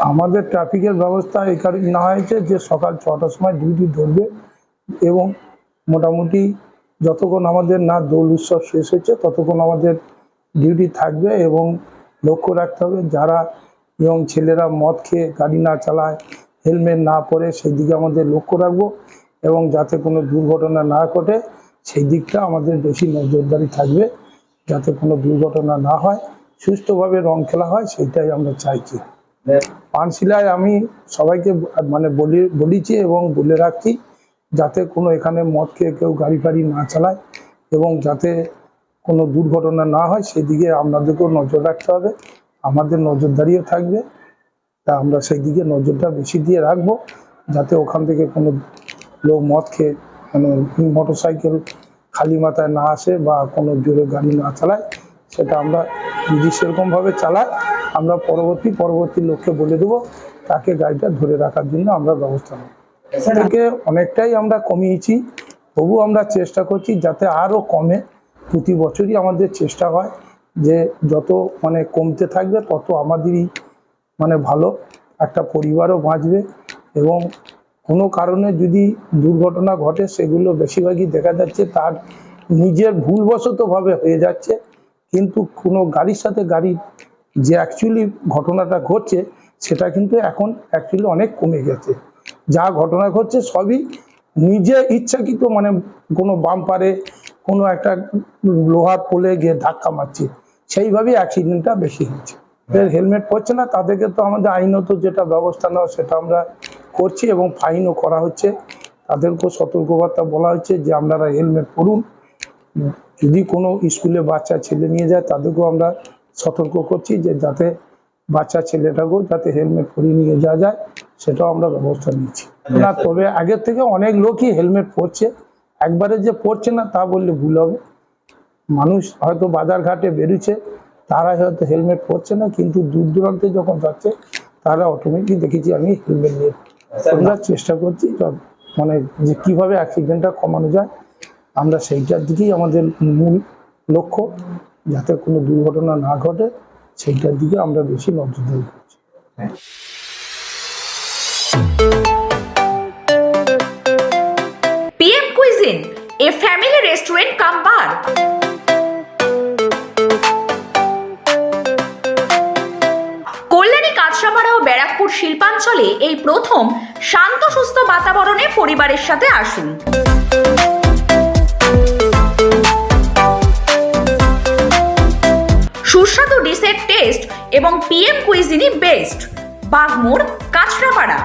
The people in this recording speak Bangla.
আমাদের ট্রাফিকের ব্যবস্থা এই কারণে না হয়েছে যে সকাল ছটার সময় ডিউটি ধরবে এবং মোটামুটি যতক্ষণ আমাদের না দোল উৎসব শেষ হচ্ছে ততক্ষণ আমাদের ডিউটি থাকবে এবং লক্ষ্য রাখতে হবে যারা ইয়ং ছেলেরা মদ খেয়ে গাড়ি না চালায়, হেলমেট না পরে সেই দিকে আমাদের লক্ষ্য রাখব এবং যাতে কোনো দুর্ঘটনা না ঘটে সেই দিকটা আমাদের বেশি নজরদারি থাকবে যাতে কোনো দুর্ঘটনা না হয় সুস্থভাবে রং খেলা হয় সেইটাই আমরা চাইছি। পানশিলায় আমি সবাইকে মানে বলি বলেছি এবং বলে রাখছি যাতে কোনো এখানে মদ খেয়ে কেউ গাড়ি ফাড়ি না চালায় এবং যাতে কোনো দুর্ঘটনা না হয়, সেদিকে আপনাদেরকেও নজর রাখতে হবে। আমাদের নজরদারিও থাকবে। তা আমরা সেই দিকে নজরটা বেশি দিয়ে রাখব যাতে ওখান থেকে কোনো লোক মদ খেয়ে মানে মোটর সাইকেল খালি মাথায় না আসে বা কোনো জোরে গাড়ি না চালায়। সেটা আমরা যদি সেরকমভাবে চালাই, আমরা পরবর্তী পরবর্তী লোককে বলে দেবো, তাকে গাড়িটা ধরে রাখার জন্য আমরা ব্যবস্থা নেব। থেকে অনেকটাই আমরা কমিয়েছি তবু আমরা চেষ্টা করছি যাতে আরও কমে। প্রতি বছরই আমাদের চেষ্টা হয় যে যত মানে কমতে থাকবে, তত আমাদেরই মানে ভালো একটা পরিবারও বাঁচবে এবং কোনো কারণে যদি দুর্ঘটনা ঘটে, সেগুলো বেশিরভাগই দেখা যাচ্ছে তার নিজের ভুলবশতভাবে হয়ে যাচ্ছে। কিন্তু কোনো গাড়ির সাথে গাড়ি যে অ্যাকচুয়ালি ঘটনাটা ঘটছে, সেটা কিন্তু এখন অ্যাকচুয়ালি অনেক কমে গেছে। যা ঘটনা ঘটছে সবই নিজে ইচ্ছাকৃত মানে কোনো বাম্পারে কোনো একটা লোহার পোলে গিয়ে ধাক্কা মারছে। সেইভাবেই অ্যাক্সিডেন্টটা বেশি হচ্ছে। এর হেলমেট পরছে না, তাদেরকে তো আমাদের আইনত যেটা ব্যবস্থা নেওয়া সেটা আমরা করছি এবং ফাইনও করা হচ্ছে। তাদেরকেও সতর্কবার্তা বলা হচ্ছে যে আপনারা হেলমেট পরুন। যদি কোনো স্কুলে বাচ্চা ছেলে নিয়ে যায় তাদেরকেও আমরা সতর্ক করছি যে যাতে বাচ্চা ছেলেটাকেও যাতে হেলমেট পরিয়ে নিয়ে যাওয়া যায় সেটাও আমরা ব্যবস্থা নিচ্ছি। না তবে আগের থেকে অনেক লোকই হেলমেট পরছে। একবারে যে পরছে না তা বললে ভুল হবে। মানুষ হয়তো বাজার ঘাটে বেরোচ্ছে তারা হয়তো হেলমেট পরছে না কিন্তু দূর দূরান্তে যখন যাচ্ছে তারা অটোমেটিক দেখেছি আমি হেলমেট নিয়ে আমরা চেষ্টা করছি মানে যে কীভাবে অ্যাক্সিডেন্টটা কমানো যায় আমরা সেইটার দিকেই আমাদের মূল লক্ষ্য যাতে কোনো দুর্ঘটনা না ঘটে সেইটার দিকে আমরা বেশি নজরদারি করছি PM Cuisine, a family restaurant come bar. Kalyani Kanchrapara ও ব্যারাকপুর শিল্পাঞ্চলে এই প্রথম শান্ত সুস্থ বাতাবরণে পরিবারের সাথে আসুন ডিসের টেস্ট এবং PM cuisine best. Bagmor Kanchrapara.